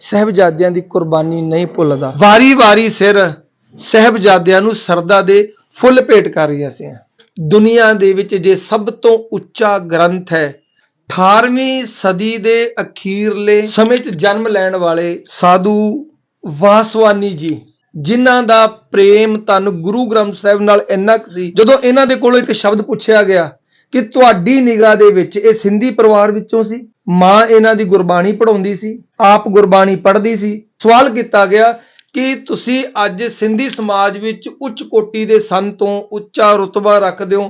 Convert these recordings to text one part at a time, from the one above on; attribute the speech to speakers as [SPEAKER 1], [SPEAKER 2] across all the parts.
[SPEAKER 1] ਸਹਿਬਜ਼ਾਦਿਆਂ ਦੀ ਕੁਰਬਾਨੀ ਨਹੀਂ ਭੁੱਲਦਾ। ਵਾਰੀ-ਵਾਰੀ ਸਿਰ ਸਹਿਬਜ਼ਾਦਿਆਂ ਨੂੰ ਸਰਦਾ ਦੇ ਫੁੱਲ ਭੇਟ ਕਰ ਰਹੀਆਂ ਸੀ ਦੁਨੀਆ ਦੇ ਵਿੱਚ ਜੇ ਸਭ ਤੋਂ ਉੱਚਾ ਗ੍ਰੰਥ ਹੈ 18ਵੀਂ ਸਦੀ ਦੇ ਅਖੀਰਲੇ ਸਮੇਂ 'ਚ ਜਨਮ ਲੈਣ ਵਾਲੇ ਸਾਧੂ ਵਾਸਵਾਨੀ ਜੀ, ਜਿਨ੍ਹਾਂ ਦਾ ਪ੍ਰੇਮ ਤਨ ਗੁਰੂ ਗ੍ਰੰਥ ਸਾਹਿਬ ਨਾਲ ਇੰਨਾ ਕੁ ਸੀ, ਜਦੋਂ ਇਹਨਾਂ ਦੇ ਕੋਲੋਂ ਇੱਕ ਸ਼ਬਦ ਪੁੱਛਿਆ ਗਿਆ ਕਿ ਤੁਹਾਡੀ ਨਿਗਾਹ ਦੇ ਵਿੱਚ ਇਹ ਸਿੰਧੀ ਪਰਿਵਾਰ ਵਿੱਚੋਂ ਸੀ? ਮਾਂ ਇਹਨਾਂ ਦੀ ਗੁਰਬਾਣੀ ਪੜ੍ਹਾਉਂਦੀ ਸੀ, ਆਪ ਗੁਰਬਾਣੀ ਪੜ੍ਹਦੀ ਸੀ। ਸਵਾਲ ਕੀਤਾ ਗਿਆ ਕਿ ਤੁਸੀਂ ਅੱਜ ਸਿੰਧੀ ਸਮਾਜ ਵਿੱਚ ਉੱਚ ਕੋਟੀ ਦੇ ਸੰਤ ਤੋਂ ਉੱਚਾ ਰੁਤਬਾ ਰੱਖਦੇ ਹੋ।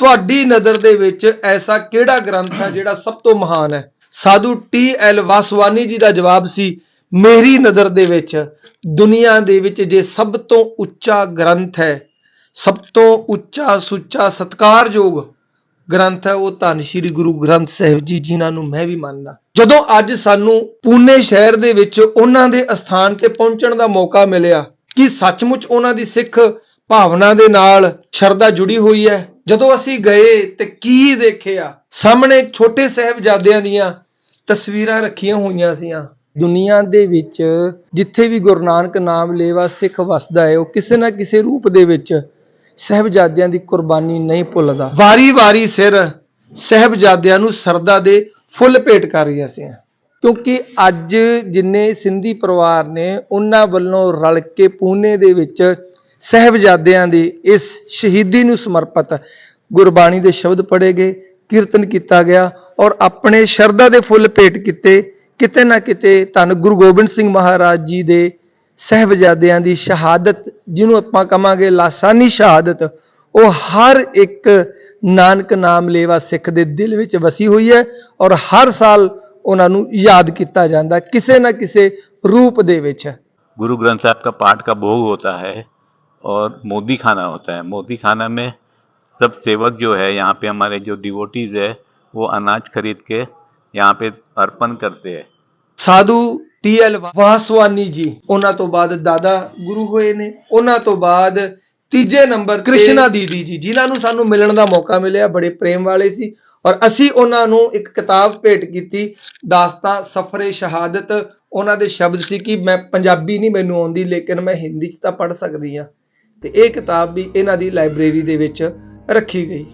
[SPEAKER 1] ਤੁਹਾਡੀ ਨਜ਼ਰ ਦੇ ਵਿੱਚ ਐਸਾ ਕਿਹੜਾ ਗ੍ਰੰਥ ਹੈ ਜਿਹੜਾ ਸਭ ਤੋਂ ਮਹਾਨ ਹੈ? ਸਾਧੂ ਟੀ ਐਲ ਵਾਸਵਾਨੀ ਜੀ ਦਾ ਜਵਾਬ ਸੀ, ਮੇਰੀ ਨਜ਼ਰ ਦੇ ਵਿੱਚ ਦੁਨੀਆ ਦੇ ਵਿੱਚ ਜੇ ਸਭ ਤੋਂ ਉੱਚਾ ਗ੍ਰੰਥ ਹੈ, ਸਭ ਤੋਂ ਉੱਚਾ ਸੁੱਚਾ ਸਤਕਾਰਯੋਗ ਗ੍ਰੰਥ ਹੈ, ਉਹ ਧੰਨ ਸ਼੍ਰੀ ਗੁਰੂ ਗ੍ਰੰਥ ਸਾਹਿਬ ਜੀ, ਜਿਨ੍ਹਾਂ ਨੂੰ ਮੈਂ ਵੀ ਮੰਨਦਾ। ਜਦੋਂ ਅੱਜ ਸਾਨੂੰ ਪੂਨੇ ਸ਼ਹਿਰ ਦੇ ਵਿੱਚ ਉਹਨਾਂ ਦੇ ਅਸਥਾਨ ਤੇ ਪਹੁੰਚਣ ਦਾ ਮੌਕਾ ਮਿਲਿਆ ਕਿ ਸੱਚਮੁੱਚ ਉਹਨਾਂ ਦੀ ਸਿੱਖ ਭਾਵਨਾ ਦੇ ਨਾਲ ਸ਼ਰਧਾ ਜੁੜੀ ਹੋਈ ਹੈ, ਜਦੋਂ ਅਸੀਂ ਗਏ ਤੇ ਕੀ ਦੇਖਿਆ? ਸਾਹਮਣੇ ਛੋਟੇ ਸਾਹਿਬਜ਼ਾਦਿਆਂ ਦੀਆਂ ਤਸਵੀਰਾਂ ਰੱਖੀਆਂ ਹੋਈਆਂ ਸੀਆਂ। ਦੁਨੀਆ ਦੇ ਵਿੱਚ ਜਿੱਥੇ ਵੀ ਗੁਰੂ ਨਾਨਕ ਨਾਮ ਲੇਵਾ ਸਿੱਖ ਵਸਦਾ ਹੈ, ਉਹ ਕਿਸੇ ਨਾ ਕਿਸੇ ਰੂਪ ਦੇ ਵਿੱਚ ਸਹਿਬਜ਼ਾਦਿਆਂ ਦੀ ਕੁਰਬਾਨੀ ਨਹੀਂ ਭੁੱਲਦਾ। ਵਾਰੀ-ਵਾਰੀ ਸਿਰ ਸਹਿਬਜ਼ਾਦਿਆਂ ਨੂੰ ਸਰਦਾ ਦੇ ਫੁੱਲ ਭੇਟ ਕਰ ਰਹੀਆਂ ਸੀ। ਕਿਉਂਕਿ ਅੱਜ ਜਿੰਨੇ ਸਿੰਧੀ ਪਰਿਵਾਰ ਨੇ, ਉਹਨਾਂ ਵੱਲੋਂ ਰਲ ਕੇ ਪੂਨੇ ਦੇ ਵਿੱਚ ਸਹਿਬਜ਼ਾਦਿਆਂ ਦੀ ਇਸ ਸ਼ਹੀਦੀ ਨੂੰ ਸਮਰਪਿਤ ਗੁਰਬਾਣੀ ਦੇ ਸ਼ਬਦ ਪੜ੍ਹੇ ਗਏ, ਕੀਰਤਨ ਕੀਤਾ ਗਿਆ ਔਰ ਆਪਣੇ ਸ਼ਰਧਾ ਦੇ ਫੁੱਲ ਭੇਟ ਕੀਤੇ। ਕਿਤੇ ਨਾ ਕਿਤੇ ਧੰਨ ਗੁਰੂ ਗੋਬਿੰਦ ਸਿੰਘ ਮਹਾਰਾਜ ਜੀ ਦੇ ਸਹਿਬਜ਼ਾਦਿਆਂ ਦੀ ਸ਼ਹਾਦਤ ਜਿਹਨੂੰ ਆਪਾਂ ਕਵਾਂਗੇ ਲਾਸਾਨੀ ਸ਼ਹਾਦਤ ਉਹ ਹਰ ਇੱਕ ਨਾਨਕ ਨਾਮ ਲੇਵਾ ਸਿੱਖ ਦੇ ਦਿਲ ਵਿੱਚ ਵਸੀ ਹੋਈ ਹੈ ਔਰ ਹਰ ਸਾਲ ਉਹਨਾਂ ਨੂੰ ਯਾਦ ਕੀਤਾ ਜਾਂਦਾ ਕਿਸੇ ਨਾ ਕਿਸੇ ਰੂਪ ਦੇ ਵਿੱਚ
[SPEAKER 2] गुरु ग्रंथ साहब का पाठ का भोग होता है और मोदी खाना होता है मोदी खाना में सब सेवक जो है यहाँ पे हमारे जो डिवोटीज है वो अनाज खरीद के यहाँ पे अर्पण करते हैं
[SPEAKER 1] ਸਾਧੂ ਟੀਐਲ ਵਾਸਵਾਨੀ ਜੀ ਉਹਨਾਂ ਤੋਂ ਬਾਅਦ ਦਾਦਾ ਗੁਰੂ ਹੋਏ ਨੇ। ਉਹਨਾਂ ਤੋਂ ਬਾਅਦ ਤੀਜੇ ਨੰਬਰ ਕ੍ਰਿਸ਼ਨਾ ਦੀਦੀ ਜੀ। ਜਿਨ੍ਹਾਂ ਨੂੰ ਸਾਨੂੰ ਮਿਲਣ ਦਾ ਮੌਕਾ ਮਿਲਿਆ ਬੜੇ ਪ੍ਰੇਮ ਵਾਲੇ ਸੀ। ਔਰ ਅਸੀਂ ਉਹਨਾਂ ਨੂੰ ਇੱਕ ਕਿਤਾਬ ਭੇਟ ਕੀਤੀ ਦਾਸਤਾਂ ਸਫਰੇ ਸ਼ਹਾਦਤ। ਉਹਨਾਂ ਦੇ ਸ਼ਬਦ ਸੀ ਕਿ ਮੈਂ ਪੰਜਾਬੀ ਨਹੀਂ ਮੈਨੂੰ ਆਉਂਦੀ ਲੇਕਿਨ ਮੈਂ ਹਿੰਦੀ 'ਚ ਤਾਂ ਪੜ੍ਹ ਸਕਦੀ ਹਾਂ। ਤੇ ਇਹ ਕਿਤਾਬ ਵੀ ਇਹਨਾਂ ਦੀ ਲਾਇਬ੍ਰੇਰੀ ਦੇ ਵਿੱਚ ਰੱਖੀ ਗਈ।